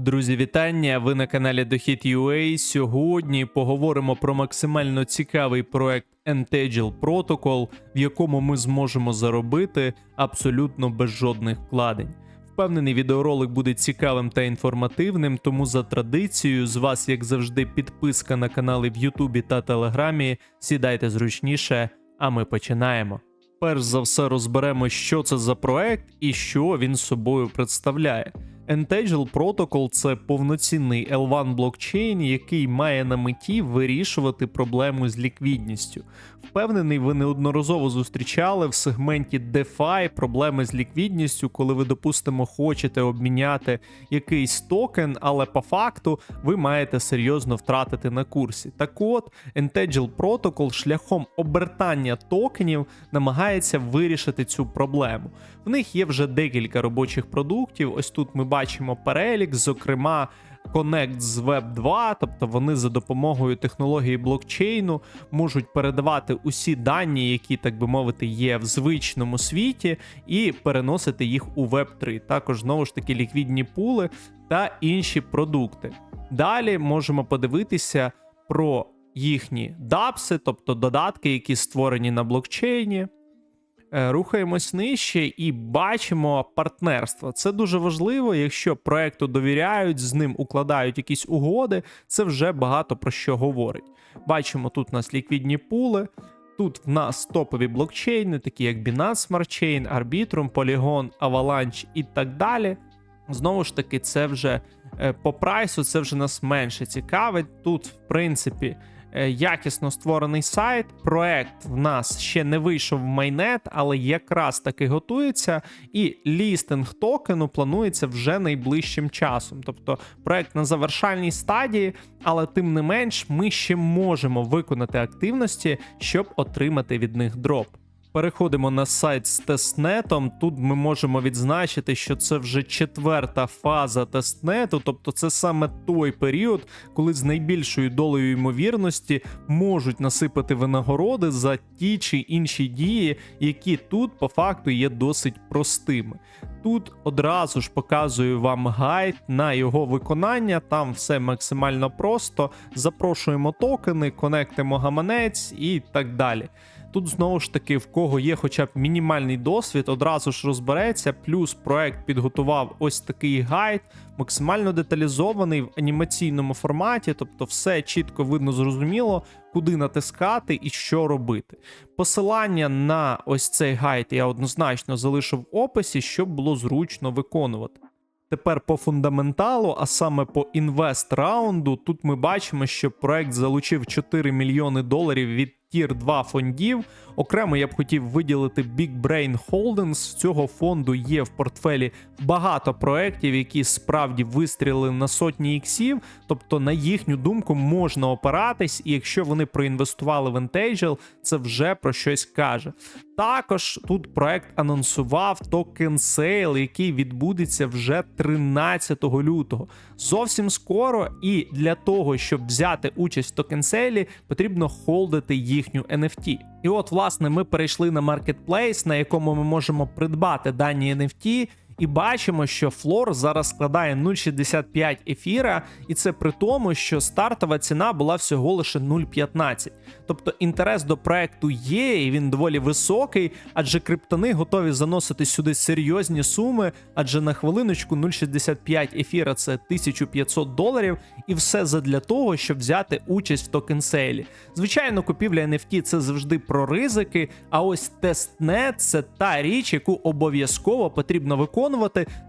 Друзі, вітання! Ви на каналі Дохід.ua. Сьогодні поговоримо про максимально цікавий проект Entagel Protocol, в якому ми зможемо заробити абсолютно без жодних вкладень. Впевнений, відеоролик буде цікавим та інформативним, тому за традицією з вас, як завжди, підписка на канали в Ютубі та Телеграмі. Сідайте зручніше, а ми починаємо. Перш за все розберемо, що це за проект і що він собою представляє. Entagel Protocol – це повноцінний L1 блокчейн, який має на меті вирішувати проблему з ліквідністю. Впевнений, ви неодноразово зустрічали в сегменті DeFi проблеми з ліквідністю, коли ви, допустимо, хочете обміняти якийсь токен, але по факту ви маєте серйозно втратити на курсі. Так от, Entagel Protocol шляхом обертання токенів намагається вирішити цю проблему. В них є вже декілька робочих продуктів. Ось тут ми бачимо перелік, зокрема. Connect з Web 2, тобто вони за допомогою технології блокчейну можуть передавати усі дані, які, так би мовити, є в звичному світі, і переносити їх у Web 3. Також знову ж таки ліквідні пули та інші продукти. Далі можемо подивитися про їхні дапси, тобто додатки, які створені на блокчейні. Е, Рухаємось нижче і бачимо партнерство. Це дуже важливо. Якщо проекту довіряють, з ним укладають якісь угоди, це вже багато про що говорить. Бачимо, тут у нас ліквідні пули. Тут в нас топові блокчейни, такі як Binance Smart Chain, Arbitrum, Polygon, Avalanche і так далі. Знову ж таки, це вже е, по прайсу, це вже нас менше цікавить. Тут, в принципі, якісно створений сайт. Проект в нас ще не вийшов в майнет, але якраз таки готується. І лістинг токену планується вже найближчим часом. Тобто проект на завершальній стадії, але тим не менш, ми ще можемо виконати активності, щоб отримати від них дроп. Переходимо на сайт з тестнетом. Тут ми можемо відзначити, що це вже четверта фаза тестнету, тобто це саме той період, коли з найбільшою долею ймовірності можуть насипати винагороди за ті чи інші дії, які тут по факту є досить простими. Тут одразу ж показую вам гайд на його виконання. Там все максимально просто. Запрошуємо токени, конектимо гаманець і так далі. Тут знову ж таки, в кого є хоча б мінімальний досвід, одразу ж розбереться. Плюс проект підготував ось такий гайд, максимально деталізований в анімаційному форматі, тобто все чітко видно, зрозуміло, куди натискати і що робити. Посилання на ось цей гайд я однозначно залишу в описі, щоб було зручно виконувати. Тепер по фундаменталу, а саме по інвест раунду, тут ми бачимо, що проект залучив 4 мільйони доларів від Tier 2 фондів. Окремо я б хотів виділити Big Brain Holdings. З цього фонду є в портфелі багато проєктів, які справді вистрілили на сотні іксів. Тобто, на їхню думку, можна опиратись, і якщо вони проінвестували в Entagel, це вже про щось каже. Також тут проект анонсував токен сейл, який відбудеться вже 13 лютого. Зовсім скоро, і для того, щоб взяти участь в токен сейлі, потрібно холдити їхню NFT. І от, власне, ми перейшли на маркетплейс, на якому ми можемо придбати дані NFT. І бачимо, що флор зараз складає 0,65 ефіра, і це при тому, що стартова ціна була всього лише 0,15. Тобто інтерес до проекту є, і він доволі високий, адже криптони готові заносити сюди серйозні суми, адже на хвилиночку 0,65 ефіра це 1500 доларів, і все задля того, щоб взяти участь в токен сейлі. Звичайно, купівля NFT це завжди про ризики, а ось тестнет це та річ, яку обов'язково потрібно виконувати,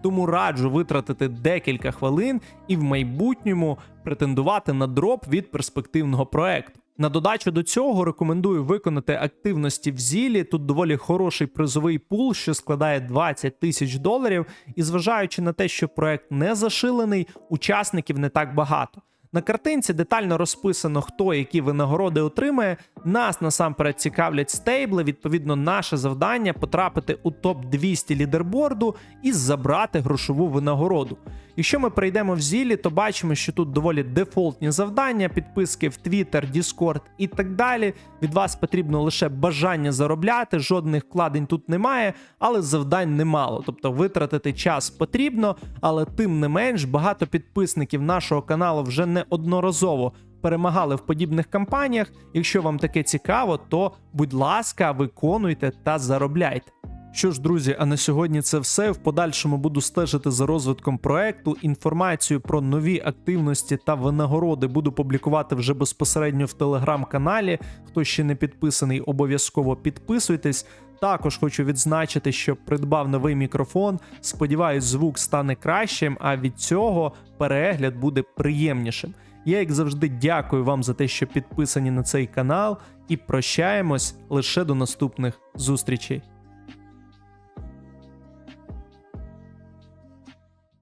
тому раджу витратити декілька хвилин і в майбутньому претендувати на дроп від перспективного проекту. На додачу до цього рекомендую виконати активності в зілі. Тут доволі хороший призовий пул, що складає 20 тисяч доларів. І зважаючи на те, що проект не зашилений, учасників не так багато. На картинці детально розписано, хто які винагороди отримає. Нас насамперед цікавлять стейбли. Відповідно, наше завдання потрапити у топ 200 лідерборду і забрати грошову винагороду. Якщо ми перейдемо в зілі, то бачимо, що тут доволі дефолтні завдання, підписки в Twitter, Discord і так далі. Від вас потрібно лише бажання заробляти, жодних вкладень тут немає, але завдань немало. Тобто витратити час потрібно, але тим не менш багато підписників нашого каналу вже неодноразово перемагали в подібних кампаніях. Якщо вам таке цікаво, то будь ласка, виконуйте та заробляйте. Що ж, друзі, а на сьогодні це все. В подальшому буду стежити за розвитком проекту. Інформацію про нові активності та винагороди буду публікувати вже безпосередньо в телеграм-каналі. Хто ще не підписаний, обов'язково підписуйтесь. Також хочу відзначити, що придбав новий мікрофон. Сподіваюсь, звук стане кращим, а від цього перегляд буде приємнішим. Я, як завжди, дякую вам за те, що підписані на цей канал, і прощаємось лише до наступних зустрічей.